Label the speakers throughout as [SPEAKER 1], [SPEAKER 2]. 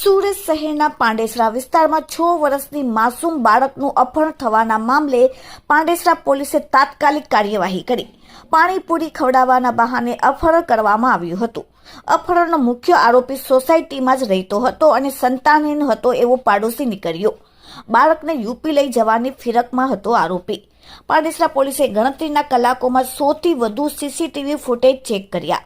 [SPEAKER 1] સુરત શહેરના પાંડેસરા વિસ્તારમાં છ વર્ષની માસૂમ બાળકનું અપહરણ થવાના મામલે પાંડેસરા પોલીસે તાત્કાલિક કાર્યવાહી કરી. પાણીપુરી ખવડાવવાના બહાને અપહરણ કરવામાં આવ્યું હતું. અપહરણનો મુખ્ય આરોપી સોસાયટીમાં જ રહેતો હતો અને સંતાનહીન હતો એવો પાડોશી નીકળ્યો. બાળકને યુપી લઈ જવાની ફિરકમાં હતો આરોપી. પાંડેસરા પોલીસે ગણતરીના કલાકોમાં સોથી વધુ સીસીટીવી ફૂટેજ ચેક કર્યા.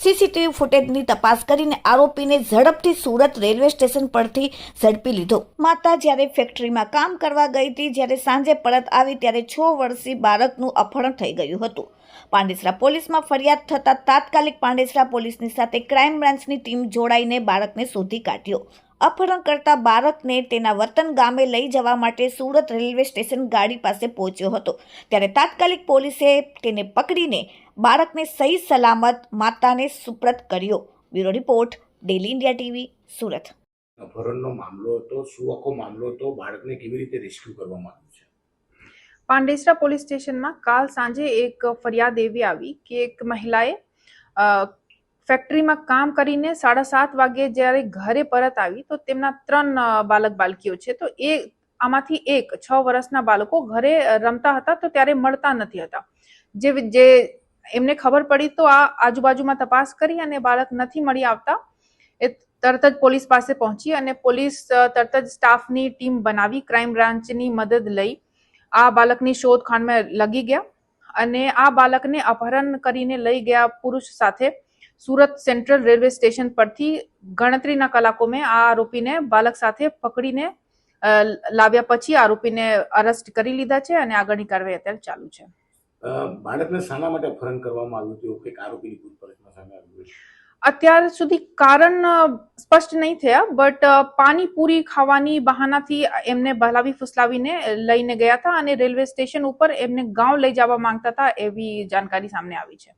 [SPEAKER 1] સીસીટીવી ફૂટેજની તપાસ કરીને આરોપીને ઝડપથી સુરત રેલવે સ્ટેશન પરથી ઝડપી લીધો. માતા જ્યારે ફેક્ટરીમાં કામ કરવા ગઈ હતી, જ્યારે સાંજે પરત આવી, ત્યારે છ વર્ષીય બાળકનું અપહરણ થઈ ગયું હતું. પાંડેસરા પોલીસમાં ફરિયાદ થતાં તાત્કાલિક પાંડેસરા પોલીસની સાથે ક્રાઇમ બ્રાન્ચની ટીમ જોડાઈને બાળકને શોધી કાઢ્યો. અપહરણ કરતા બાળકને તેના વતન ગામે લઈ જવા માટે સુરત રેલવે સ્ટેશન ગાડી પાસે પહોંચ્યો હતો. ત્યારે તાત્કાલિક પોલીસે તેને પકડીને બાળકને સહી સલામત માતાને સુપ્રત કર્યો. Bureau report daily India TV Surat.
[SPEAKER 2] અપહરણનો મામલો હતો શું આખો મામલો હતો બાળકને કેવી રીતે રેસ્ક્યુ કરવામાં આવ્યું છે?
[SPEAKER 3] પાંડેસરા પોલીસ સ્ટેશનમાં કાલ સાંજે એક ફરિયાદ એવી આવી કે એક મહિલાએ ફેક્ટરીમાં કામ કરીને સાડા સાત વાગે જ્યારે ઘરે પરત આવી, તો તેમના ત્રણ બાલક બાલકીઓ છે. તો એ આમાંથી એક, છ વર્ષના બાળકો ઘરે રમતા હતા, તો ત્યારે મળતા નથી હતા. જે જે એમને ખબર પડી, તો આ આજુબાજુમાં તપાસ કરી અને બાળક નથી મળી આવતા. એ તરત જ પોલીસ પાસે પહોંચી અને પોલીસ તરત જ સ્ટાફની ટીમ બનાવી, ક્રાઇમ બ્રાન્ચની મદદ લઈ આ બાળકની શોધખોળમાં લગી ગયા. અને આ બાળકને અપહરણ કરીને લઈ ગયા પુરુષ સાથે. સુરત સેન્ટ્રલ રેલવે સ્ટેશન પરથી ગણતરીના કલાકોમાં આ આરોપીને બાળક સાથે પકડીને લાવ્યા પછી આરોપીને અરેસ્ટ કરી લીધા છે અને આગળની કાર્યવાહી અત્યારે ચાલુ છે.
[SPEAKER 2] બાળકને શાના માટે અપહરણ કરવામાં આવ્યું હતું કંઈક આરોપીની પૂછપરછમાં સામે આવ્યું
[SPEAKER 3] અત્યાર સુધી કારણ સ્પષ્ટ નહીં થયા બટ પાણીપુરી ખાવાની બહાનાથી એમને બહલાવી ફુસલાવીને લઈને ગયા હતા અને રેલવે સ્ટેશન ઉપર એમને ગાંવ લઈ જવા માંગતા હતા એવી જાણકારી સામે આવી છે.